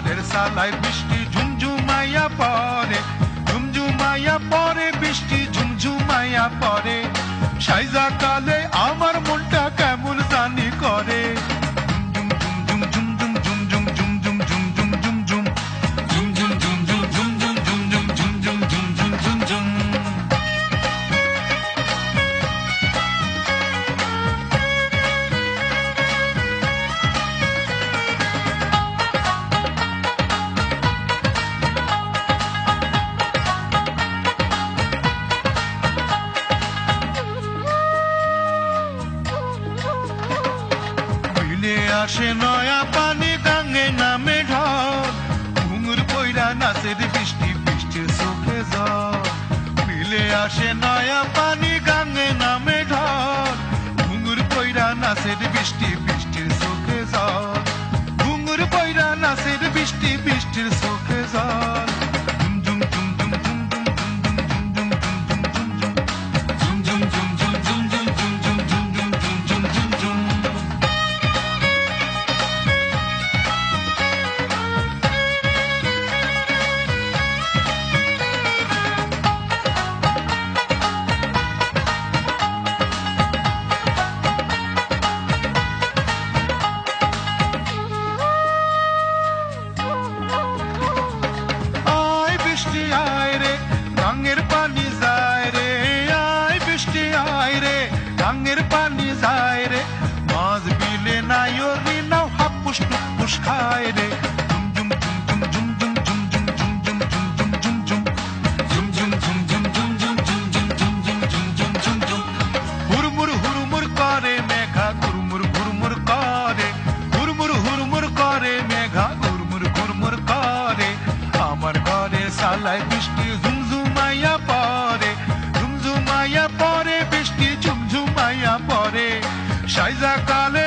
ঝড়ের সালাই বৃষ্টি ঝুমঝুমাইয়া পরে ঝুমঝুমাইয়া পরে বৃষ্টি ঝুমঝুমাইয়া পরে সাইজা কাল আসে নয়া পানি গাঙে নামে ঢল। ঘুঙুর পয়রা নাচের বৃষ্টি বৃষ্টি চোখে জল। মিলে আসে নয়া পানি গাঙে নামে ঢল। ঘুঙুর পয়রা নাচের বৃষ্টি, বৃষ্টির চোখে জল। ঘুঙুর পয়রা নাচের বৃষ্টি, বৃষ্টির চোখে Jangir pali zaire Maz bile na yori na hapuş tupuş kayre সালায় বৃষ্টি সাইজা কালে আমার